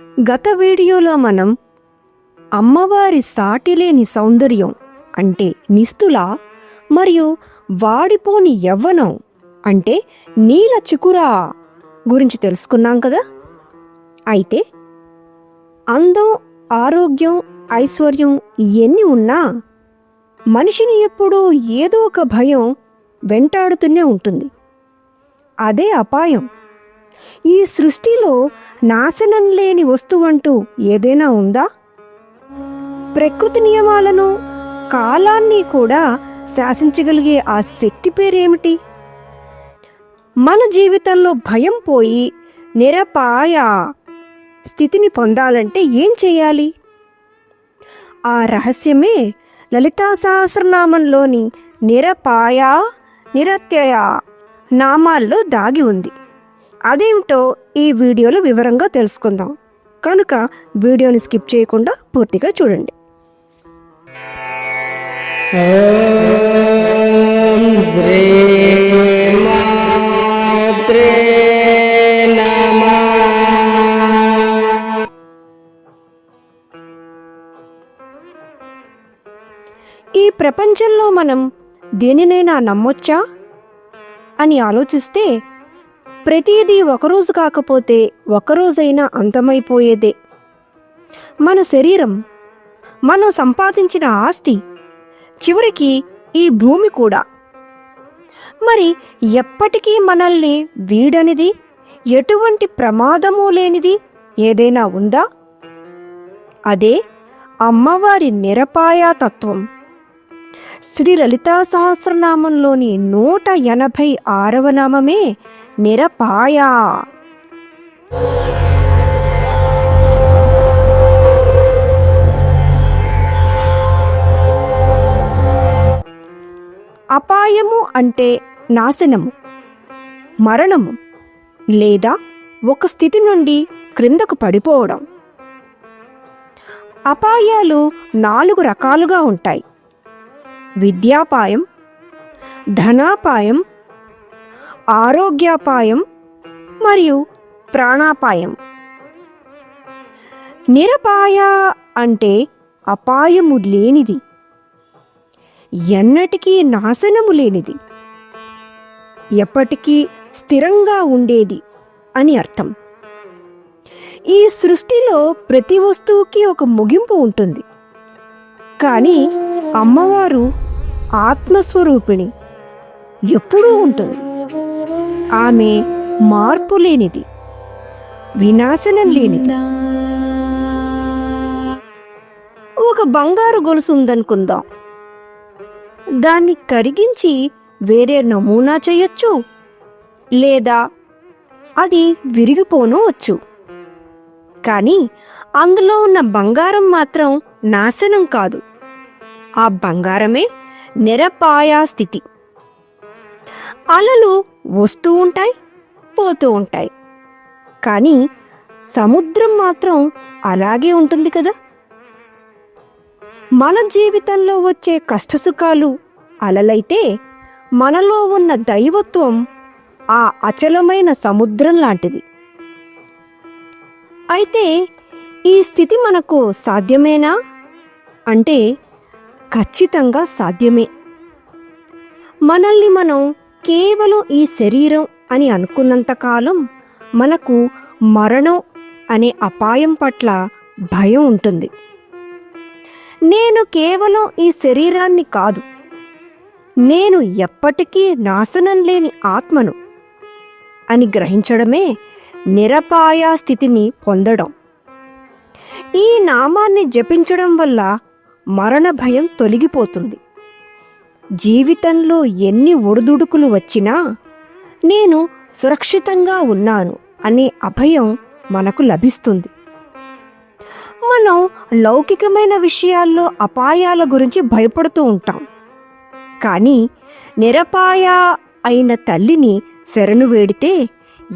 గత వీడియోలో మనం అమ్మవారి సాటిలేని సౌందర్యం అంటే నిస్తుల మరియు వాడిపోని యవ్వనం అంటే నీల చికురా గురించి తెలుసుకున్నాం కదా? అయితే అందం ఆరోగ్యం ఐశ్వర్యం ఎన్ని ఉన్నా మనిషిని ఎప్పుడూ ఏదో ఒక భయం వెంటాడుతూనే ఉంటుంది. అదే అపాయం. ఈ సృష్టిలో నాశనం లేని వస్తువంటూ ఏదైనా ఉందా? ప్రకృతి నియమాలను కాలాన్ని కూడా శాసించగలిగే ఆ శక్తి పేరేమిటి? మన జీవితంలో భయం పోయి నిరపాయ స్థితిని పొందాలంటే ఏం చేయాలి? ఆ రహస్యమే లలితా సహస్రనామంలోని నిరపాయ నిరత్యయ నామాల్లో దాగి ఉంది. అదేమిటో ఈ వీడియోలో వివరంగా తెలుసుకుందాం. కనుక వీడియోని స్కిప్ చేయకుండా పూర్తిగా చూడండి. ఈ ప్రపంచంలో మనం దేనినైనా నమ్మొచ్చా? అని ఆలోచిస్తే ప్రతిదీ ఒకరోజు కాకపోతే ఒకరోజైనా అంతమైపోయేదే. మన శరీరం మనం సంపాదించిన ఆస్తి చివరికి ఈ భూమి కూడా. మరి ఎప్పటికీ మనల్ని వీడనిది ఎటువంటి ప్రమాదము లేనిది ఏదైనా ఉందా? అదే అమ్మవారి నిరపాయా తత్వం శ్రీ లలితా సహస్రనామంలోని నూట ఎనభై ఆరవ నామమే నిరపాయ. అపాయము అంటే నాశనము మరణము లేదా ఒక స్థితి నుండి క్రిందకు పడిపోవడం. అపాయాలు నాలుగు రకాలుగా ఉంటాయి. విద్యాపాయం ధనాపాయం ఆరోగ్యాపాయం మరియు ప్రాణాపాయం. నిరపాయ అంటే అపాయము లేనిది. ఎన్నటికీ నాశనము లేనిది. ఎప్పటికీ స్థిరంగా ఉండేది అని అర్థం. ఈ సృష్టిలో ప్రతి వస్తువుకి ఒక ముగింపు ఉంటుంది. కానీ అమ్మవారు ఆత్మస్వరూపిణి ఎప్పుడూ ఉంటుంది. ఆమె మార్పు లేనిది వినాశనం లేనిది. ఒక బంగారు గొలుసు ఉందనుకుందాం. దాన్ని కరిగించి వేరే నమూనా చేయొచ్చు లేదా అది విరిగిపోను వచ్చు. కానీ అందులో ఉన్న బంగారం మాత్రం నాశనం కాదు. ఆ బంగారమే నిరపాయా స్థితి అలలు వస్తూ ఉంటాయి పోతూ ఉంటాయి. కానీ సముద్రం మాత్రం అలాగే ఉంటుంది కదా? మన జీవితంలో వచ్చే కష్టసుఖాలు అలలైతే మనలో ఉన్న దైవత్వం ఆ అచలమైన సముద్రం లాంటిది. అయితే ఈ స్థితి మనకు సాధ్యమేనా? అంటే ఖచ్చితంగా సాధ్యమే. మనల్ని మనం కేవలం ఈ శరీరం అని అనుకున్నంతకాలం మనకు మరణం అనే అపాయం పట్ల భయం ఉంటుంది. నేను కేవలం ఈ శరీరాన్ని కాదు నేను ఎప్పటికీ నాశనం లేని ఆత్మను అని గ్రహించడమే నిరపాయ స్థితిని పొందడం. ఈ నామాన్ని జపించడం వల్ల మరణ భయం తొలగిపోతుంది. జీవితంలో ఎన్ని ఒడిదుడుకులు వచ్చినా నేను సురక్షితంగా ఉన్నాను అనే అభయం మనకు లభిస్తుంది. మనం లౌకికమైన విషయాల్లో అపాయాల గురించి భయపడుతూ ఉంటాం. కానీ నిరపాయ అయిన తల్లిని శరణు వేడితే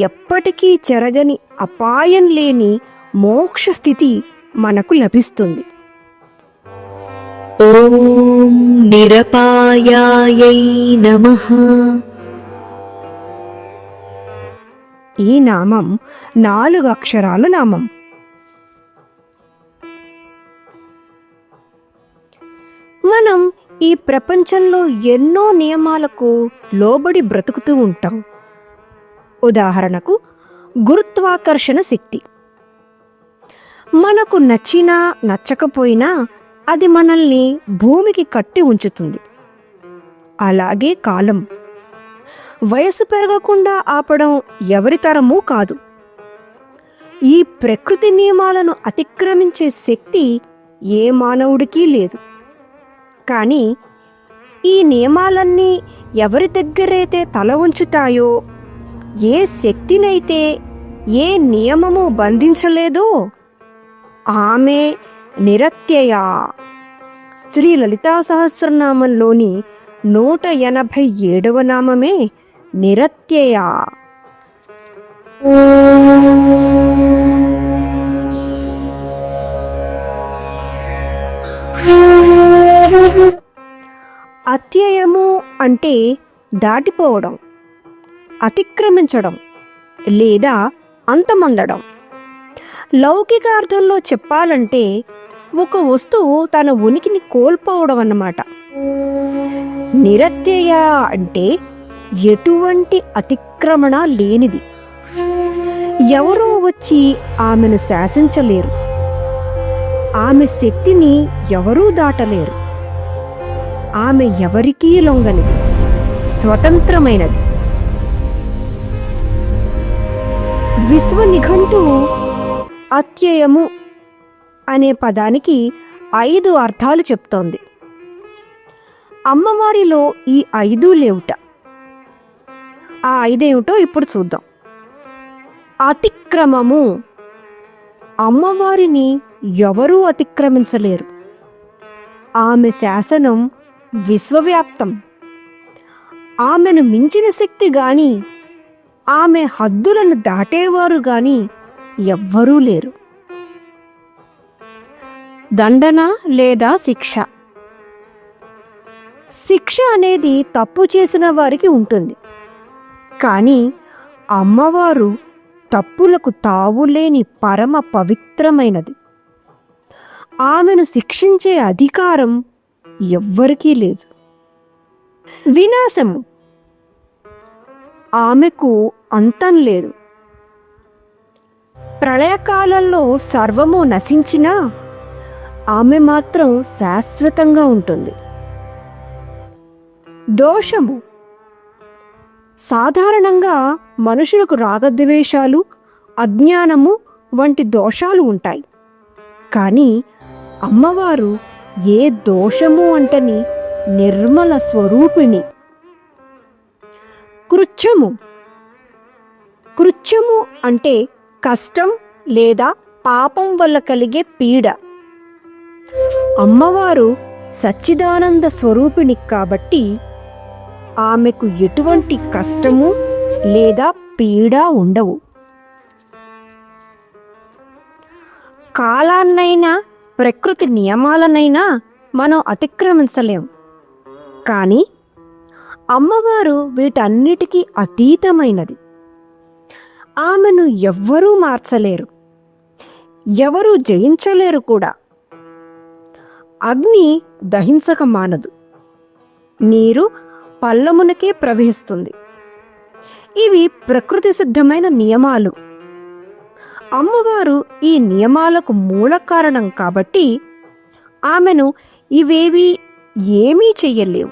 ఎప్పటికీ చెరగని అపాయం లేని మోక్ష స్థితి మనకు లభిస్తుంది. ॐ నిరపాయాయై నమ. ఈ నామం నాలుగు అక్షరాలు నామం. మనం ఈ ప్రపంచంలో ఎన్నో నియమాలకు లోబడి బ్రతుకుతూ ఉంటాం. ఉదాహరణకు గురుత్వాకర్షణ శక్తి. మనకు నచ్చినా నచ్చకపోయినా అది మనల్ని భూమికి కట్టి ఉంచుతుంది. అలాగే కాలం. వయసు పెరగకుండా ఆపడం ఎవరి తరమూ కాదు. ఈ ప్రకృతి నియమాలను అతిక్రమించే శక్తి ఏ మానవుడికి లేదు. కానీ ఈ నియమాలన్నీ ఎవరి దగ్గరైతే తల ఉంచుతాయో ఏ శక్తినైతే ఏ నియమము బంధించలేదో ఆమె నిరత్యయ. శ్రీ లలితా సహస్రనామంలోని నూట ఎనభై ఏడవ నామమే నిరత్యయ. అత్యయము అంటే దాటిపోవడం అతిక్రమించడం లేదా అంతమందడం. లౌకిక అర్థంలో చెప్పాలంటే ఒక వస్తువు తన ఉనికిని కోల్పోవడం అన్నమాట. నిరత్యయ అంటే ఎటువంటి అతిక్రమణ లేనిది. ఎవరో వచ్చి ఆమెను శాసించలేరు. ఆమె శక్తిని ఎవరూ దాటలేరు. ఆమె ఎవరికీ లొంగనిది. స్వతంత్రమైనది. విశ్వ నిఘంటువు అత్యయము అనే పదానికి ఐదు అర్థాలు చెప్తోంది. అమ్మవారిలో ఈ ఐదు లేవుట. ఆ ఐదేమిటో ఇప్పుడు చూద్దాం. అతిక్రమము. అమ్మవారిని ఎవరూ అతిక్రమించలేరు. ఆమె శాసనం విశ్వవ్యాప్తం. ఆమెను మించిన శక్తి గాని ఆమె హద్దులను దాటేవారు గాని ఎవ్వరూ లేరు. దండన లేదా శిక్ష? శిక్ష అనేది తప్పు చేసిన వారికి ఉంటుంది. కానీ అమ్మవారు తప్పులకు తావులేని పరమ పవిత్రమైనది. ఆమెను శిక్షించే అధికారం ఎవ్వరికీ లేదు. వినాశము. ఆమెకు అంతం లేదు. ప్రళయకాలంలో సర్వము నశించినా ఆమె మాత్రం శాశ్వతంగా ఉంటుంది. దోషము. సాధారణంగా మనుషులకు రాగద్వేషాలు అజ్ఞానము వంటి దోషాలు ఉంటాయి. కానీ అమ్మవారు ఏ దోషము అంటని నిర్మల స్వరూపిణి. కృత్యము. కృత్యము అంటే కష్టం లేదా పాపం వల్ల కలిగే పీడ. అమ్మవారు సచ్చిదానంద స్వరూపిణి కాబట్టి ఆమెకు ఎటువంటి కష్టము లేదా పీడ ఉండవు. కాలాన్నైనా ప్రకృతి నియమాలనైనా మనం అతిక్రమించలేం. కానీ అమ్మవారు వీటన్నిటికీ అతీతమైనది. ఆమెను ఎవ్వరూ మార్చలేరు. ఎవరూ జయించలేరు కూడా. అగ్ని దహించక మానదు. నీరు పల్లమునకే ప్రవహిస్తుంది. ఇవి ప్రకృతి సిద్ధమైన నియమాలు. అమ్మవారు ఈ నియమాలకు మూల కారణం కాబట్టి ఆమెను ఇవేవి ఏమీ చెయ్యలేవు.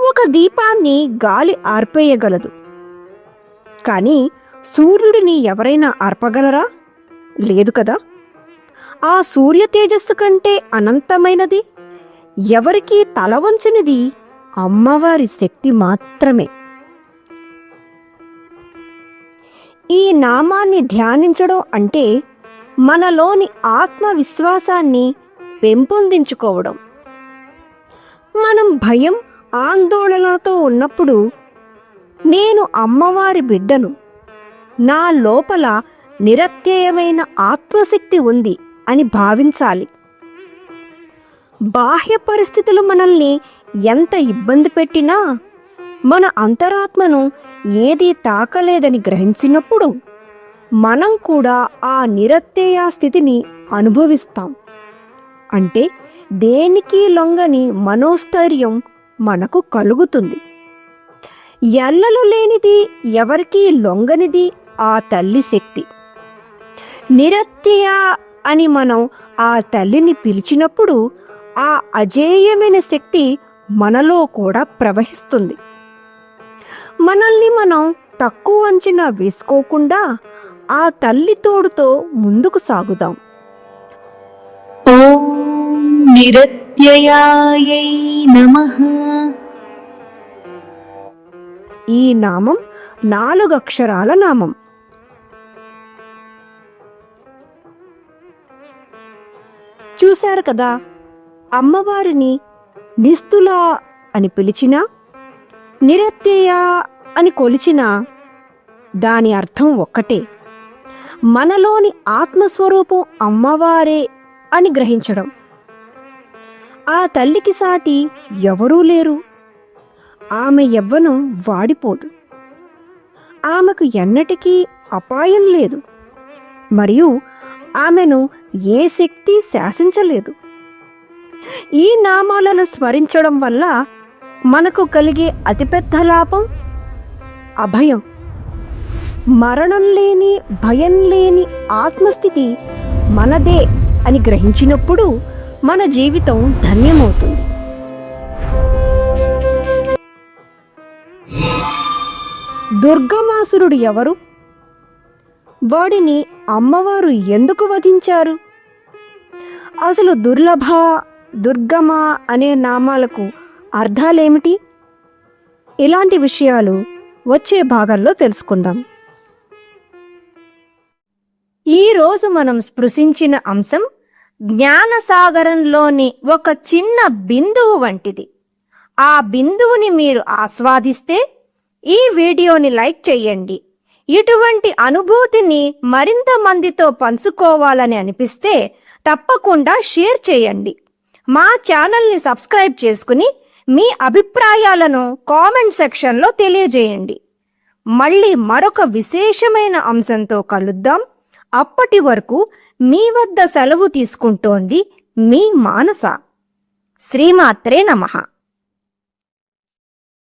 ఒక దీపాన్ని గాలి ఆర్పేయగలదు. కానీ సూర్యుడిని ఎవరైనా ఆర్పగలరా? లేదు కదా? ఆ సూర్య తేజస్సు కంటే అనంతమైనది. ఎవరికీ తల వంచనిది అమ్మవారి శక్తి మాత్రమే. ఈ నామాన్ని ధ్యానించడం అంటే మనలోని ఆత్మవిశ్వాసాన్ని పెంపొందించుకోవడం. మనం భయం ఆందోళనతో ఉన్నప్పుడు నేను అమ్మవారి బిడ్డను. నా లోపల నిరత్యయమైన ఆత్మశక్తి ఉంది. అని భావించాలి. బాహ్య పరిస్థితులు మనల్ని ఎంత ఇబ్బంది పెట్టినా మన అంతరాత్మను ఏదీ తాకలేదని గ్రహించినప్పుడు మనం కూడా ఆ నిరత్యయ స్థితిని అనుభవిస్తాం. అంటే దేనికి లొంగని మనోస్థైర్యం మనకు కలుగుతుంది. ఎల్లలు లేనిది ఎవరికీ లొంగనిది ఆ తల్లి శక్తి. నిరత్యయ అని మనం ఆ తల్లిని పిలిచినప్పుడు ఆ అజేయమైన శక్తి మనలో కూడా ప్రవహిస్తుంది. మనల్ని మనం తక్కువ అంచనా వేసుకోకుండా ఆ తల్లి తోడుతో ముందుకు సాగుదాం. ఈ నామం నాలుగు అక్షరాల నామం. చూశారు కదా? అమ్మవారిని నిస్తులా అని పిలిచినా నిరత్యయ అని కొలిచినా దాని అర్థం ఒక్కటే. మనలోని ఆత్మస్వరూపం అమ్మవారే అని గ్రహించడం. ఆ తల్లికి సాటి ఎవరూ లేరు. ఆమె యవ్వనం వాడిపోదు. ఆమెకు ఎన్నటికీ అపాయం లేదు. మరియు ఆమెను ఏ శక్తి శాసించలేదు. ఈ నామాలను స్మరించడం వల్ల మనకు కలిగే అతిపెద్ద లాభం అభయం. మరణం లేని భయం లేని ఆత్మస్థితి మనదే అని గ్రహించినప్పుడు మన జీవితం ధన్యమవుతుంది. దుర్గమాసురుడు ఎవరు? వాడిని అమ్మవారు ఎందుకు వధించారు? అసలు దుర్లభ దుర్గమ అనే నామాలకు అర్థాలేమిటి? ఇలాంటి విషయాలు వచ్చే భాగంలో తెలుసుకుందాం. ఈరోజు మనం స్పృశించిన అంశం జ్ఞానసాగరంలోని ఒక చిన్న బిందువు వంటిది. ఆ బిందువుని మీరు ఆస్వాదిస్తే ఈ వీడియోని లైక్ చేయండి. ఇటువంటి అనుభూతిని మరింత మందితో పంచుకోవాలని అనిపిస్తే తప్పకుండా షేర్ చేయండి. మా ఛానల్ని సబ్స్క్రైబ్ చేసుకుని మీ అభిప్రాయాలను కామెంట్ సెక్షన్లో తెలియజేయండి. మళ్ళీ మరొక విశేషమైన అంశంతో కలుద్దాం. అప్పటి వరకు మీ వద్ద సెలవు తీసుకుంటోంది మీ మానస. శ్రీమాత్రే నమః.